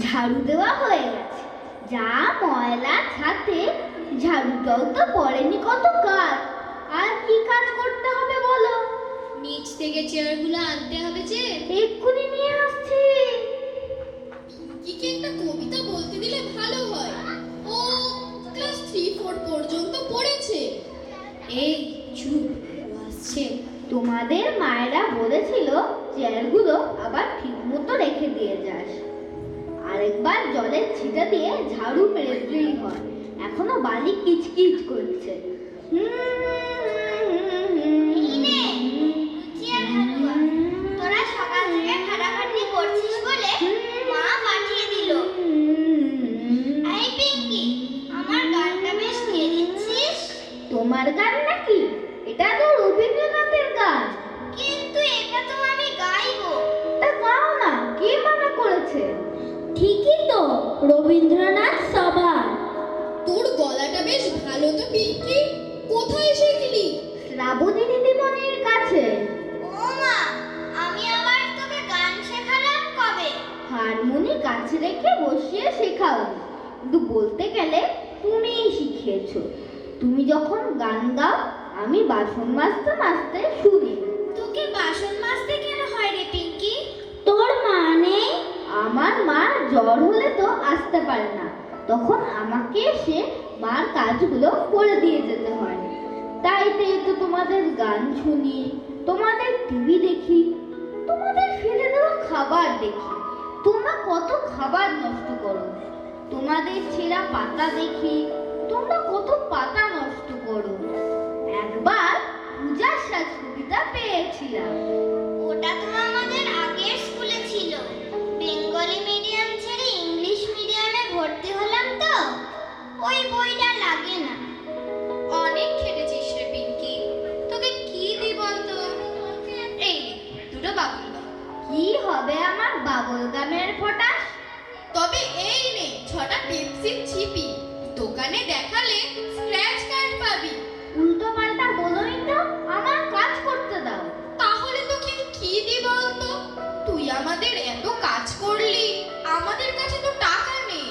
ঝাড়ু দেওয়া হয়ে গেছে। যা ময়লা ছাতে ঝাড়ুটাও তো পড়েনি কত কাজ আর কি কাজ করতে হবে বলো? নিচ থেকে চেয়ারগুলো আনতে হবে যে। এক্ষুনি নিয়ে আসছি। কি কি একটা কবিতা বলতে দিলে ভালো হয়। ও ক্লাস থ্রি ফোর পর্যন্ত পড়েছে। এই চুপ আসছে। তোমাদের মায়েরা বলেছিল চেয়ারগুলো আবার ঠিক মতো রেখে দিয়ে যাস। আরেকবার জলের ছিটা দিয়ে ঝাড়ু মেরে দিলেই হয়। এখনও বালি কিচকিচ করছে। তোরা সকাল থেকে খাটাখাটনি করছিস বলে মা পাঠিয়ে দিল। এই পিঙ্কি আমার গানটা বেশ দিচ্ছিস তোমার গান রবীন্দ্রনাথ সবার তোর গলাটা বেশ ভালো তো পিঙ্কি। কোথায় শিখলি শ্রাবণী দিদিমণির কাছে। ও মা আমি আবার তোকে গান শেখালাম কবে? হারমোনি কাছে রেখে বসিয়ে শেখাও। কিন্তু বলতে গেলে তুমিই শিখিয়েছো। তুমি যখন গান গাও আমি বাসন মাজতে মাজতে শুনি। তোকে বাসন মাজতে কেন হয় রে পিঙ্কি? তোর মা নেই আমার মা জ্বর হলে তো আসতে পারে না। তখন আমাকে এসে মার কাজগুলো করে দিয়ে যেতে হয়। তাই তো তোমাদের গান শুনি, তোমাদের টিভি দেখি, তোমাদের ফেলে দেওয়া খাবার দেখি। তোমরা কত খাবার নষ্ট করো। তোমাদের ছেঁড়া পাতা দেখি, তোমরা কত পাতা নষ্ট করো। একবার পূজার সাজ পেয়েছিলাম। ওটা তো বেঙ্গলি মিডিয়াম ছেড়ে ইংলিশ মিডিয়ামে ভর্তি হলাম তো। ওই বইটা লাগে না। অনেক খেটেছিস রে পিঙ্কি। তোকে কি দি বলতো? এই দুটো বাবুল গাম। কি হবে আমার বাবল গামের ফটাস? তবে এই নে ছটা পেপসির ছিপি। দোকানে দেখালে স্ক্র্যাচ কার্ড পাবি। উল্টো পাল্টা বলোই তো আমার কাজ করতে দাও। তাহলে তোকে কি দি বলতো? তুই আমাদের এত আমাদের কাছে তো টাকা নেই।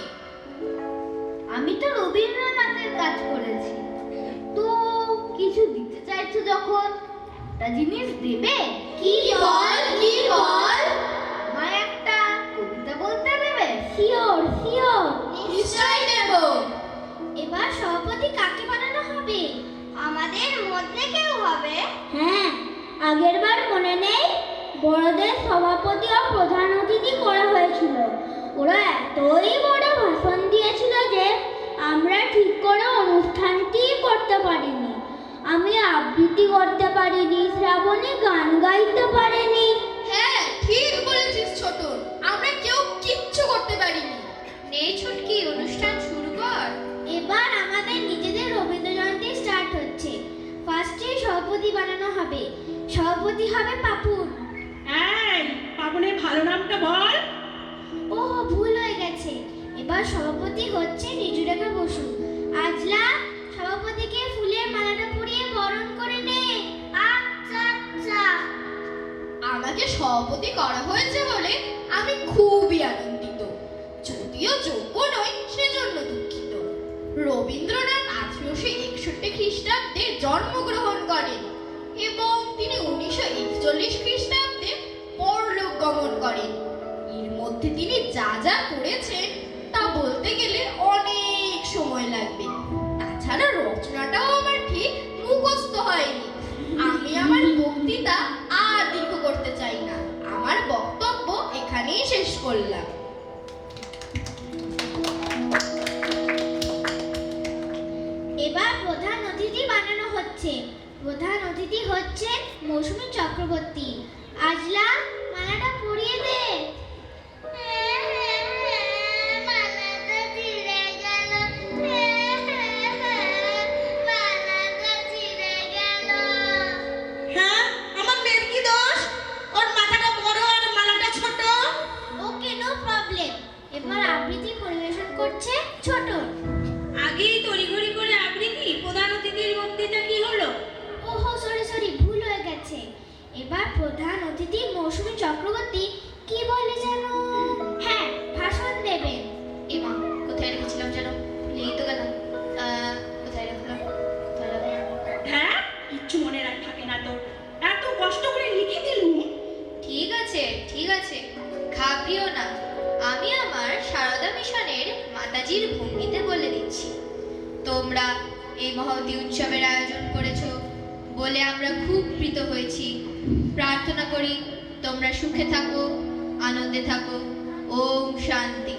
আমি তো রবীন্দ্রনাথের কাজ করেছি। তো কিছু দিতে চাইছো যখন? একটা জিনিস দেবে? কি বল কি বল? আমায় একটা কবিতা বলতে দেবে? Sure sure. নিশ্চয়ই দেব। এবার সভাপতি কাকে বানানো হবে? আমাদের মধ্যে কেউ হবে? হ্যাঁ আগেরবার মনে নেই? বড়দের সভাপতি ও প্রধান অতিথি করা হয়েছিল। ওরা এতই বড় ভাষণ দিয়েছিল যে আমরা ঠিক করে অনুষ্ঠানটি করতে পারিনি। আমি আবৃত্তি করতে পারিনি শ্রাবণী গান গাইতে পারিনি। হ্যাঁ ঠিক বলেছিস ছোট আমরা কেউ কিচ্ছু করতে পারিনি। নে ছুটকি অনুষ্ঠান শুরু কর। এবার আমাদের নিজেদের রবীন্দ্র জয়ন্তী স্টার্ট হচ্ছে ফার্স্টে সভাপতি বানানো হবে। সভাপতি হবে পাপুন। এই পাবনের এবার সভাপতি হচ্ছে ঋজুরেখা বসু। আজলা সভাপতিকে ফুলের মালাটা পরিয়ে বরণ করে নে। আচ্ছা আচ্ছা। আমাকে সভাপতি করা হয়েছে বলে আমি খুবই আনন্দিত। যদিও যোগ্য নই, সেজন্য দুঃখিত। রবীন্দ্রনাথ আঠারোশো একষট্টি খ্রিস্টাব্দে জন্মগ্রহণ করেন এবং তিনি উনিশশো একচল্লিশ খ্রিস্টাব্দে পরলোক গমন করেন। এর মধ্যে তিনি যা যা করেছেন তা বলতে গেলে অনেক সময় লাগবে। তাছাড়া রচনাটাও আমার ঠিক মুখস্থ হয়নি। আমি আমার প্রধান অতিথি মৌসুমী চক্রবর্তী কি বলে যেন? হ্যাঁ ভাষণ দেবেন এমা কোথায় রেখেছিলাম যেন ভুলেই তো গেলাম। কোথায় রাখলাম? কোথায় রাখলাম? হ্যাঁ কিচ্ছু মনে রাখ থাকে না তোর। এত কষ্ট করে লিখে দিলুম। ঠিক আছে ঠিক আছে। ঘাবড়িও না। আমি আমার সারদা মিশনের মাতাজির ভঙ্গিতে বলে দিচ্ছি। তোমরা এই মহতি উৎসবের আয়োজন করেছ বলে আমরা খুব প্রীত হয়েছি। প্রার্থনা করি তোমরা সুখে থাকো আনন্দে থাকো। ওম শান্তি।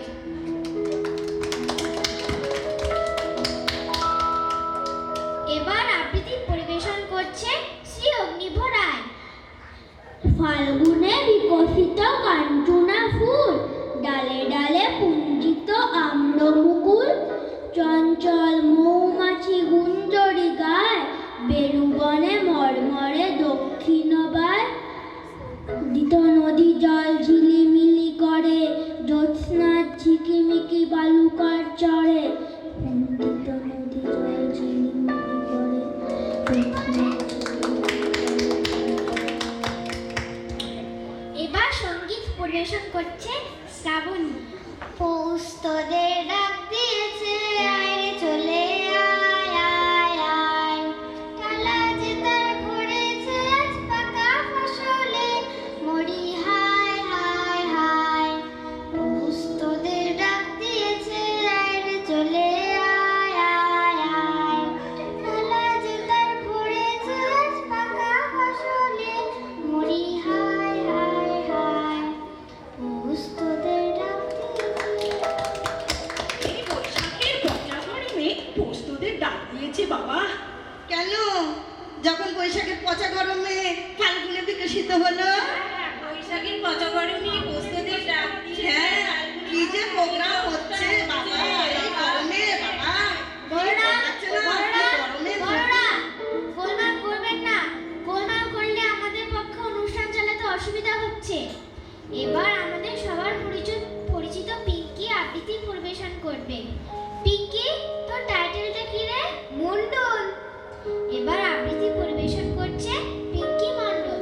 শ্রাবণী। পৌষ তোদের করবে। পিকে তো টাইটেলটা কি রে? মন্ডল এবার আবৃত্তি পরিবেশন করছে পিকি মন্ডল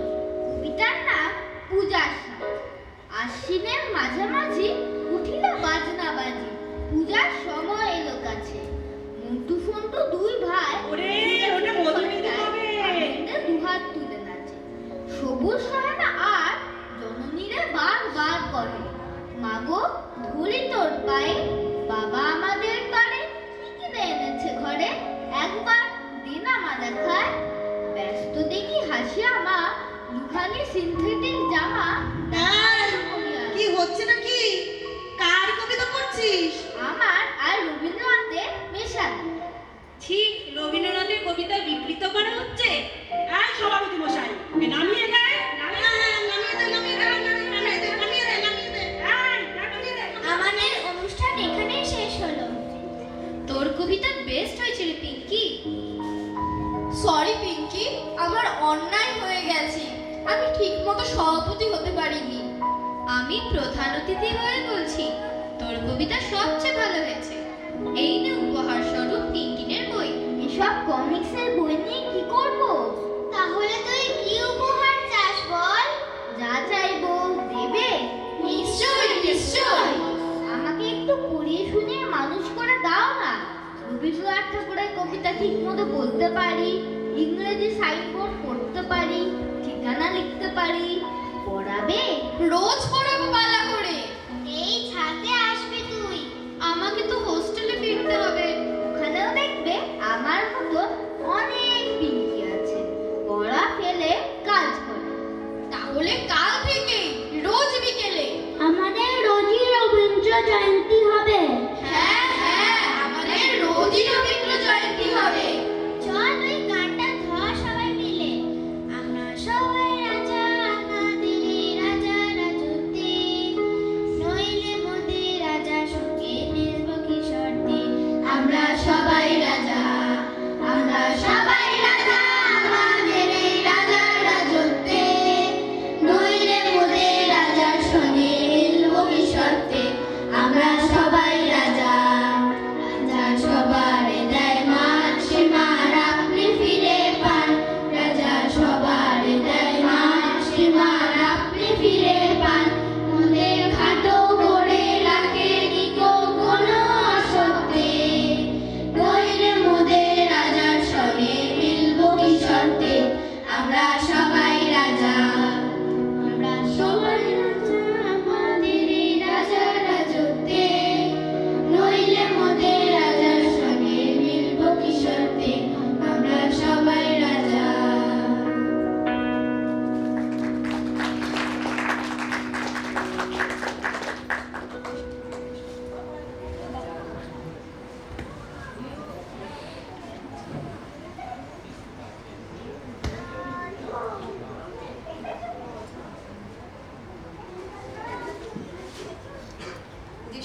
কবিতার নাম পূজার আশ্বিনের মাঝামাঝি উঠিল বাজনা বাজি। পূজার সময় এলো কাছে। মন্টু ফন্টু দুই ভাই ওরে ওটা মধুমিতা দুহাত তুলে নাচে। সবুজ আমার অন্যায় হয়ে গেছে। আমি ঠিকমতো সভাপতি হতে পারিনি। আমি প্রধান অতিথি হয়ে বলছি তোর কবিতা সবচেয়ে ভালো হয়েছে। এই নে উপহার স্বরূপ টিনটিনের বই। এসব কমিক্সের বই নিয়ে কি করব? তাহলে তুই কি উপহার চাস বল? যা চাইব দেবে। নিশ্চয়ই নিশ্চয়ই আমাকে একটু পড়িয়ে শুনিয়ে মানুষ করে দাও না। রবীন্দ্রনাথ ঠাকুরের কবিতা ঠিক মতো বলতে পারি? ইংরেজি সাইনবোর্ড পড়তে পারি ঠিকানা লিখতে পারি পড়াবে? রোজ পড়াবো মানে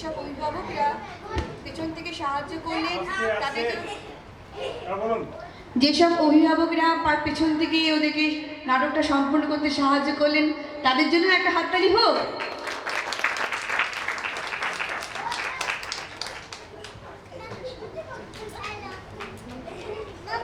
যেসব অভিভাবকরা পেছন থেকে সাহায্য করলেন। তাদের যেসব অভিভাবকরা পেছন থেকে ওদেরকে নাটকটা সম্পূর্ণ করতে সাহায্য করলেন তাদের জন্য একটা হাততালি হোক।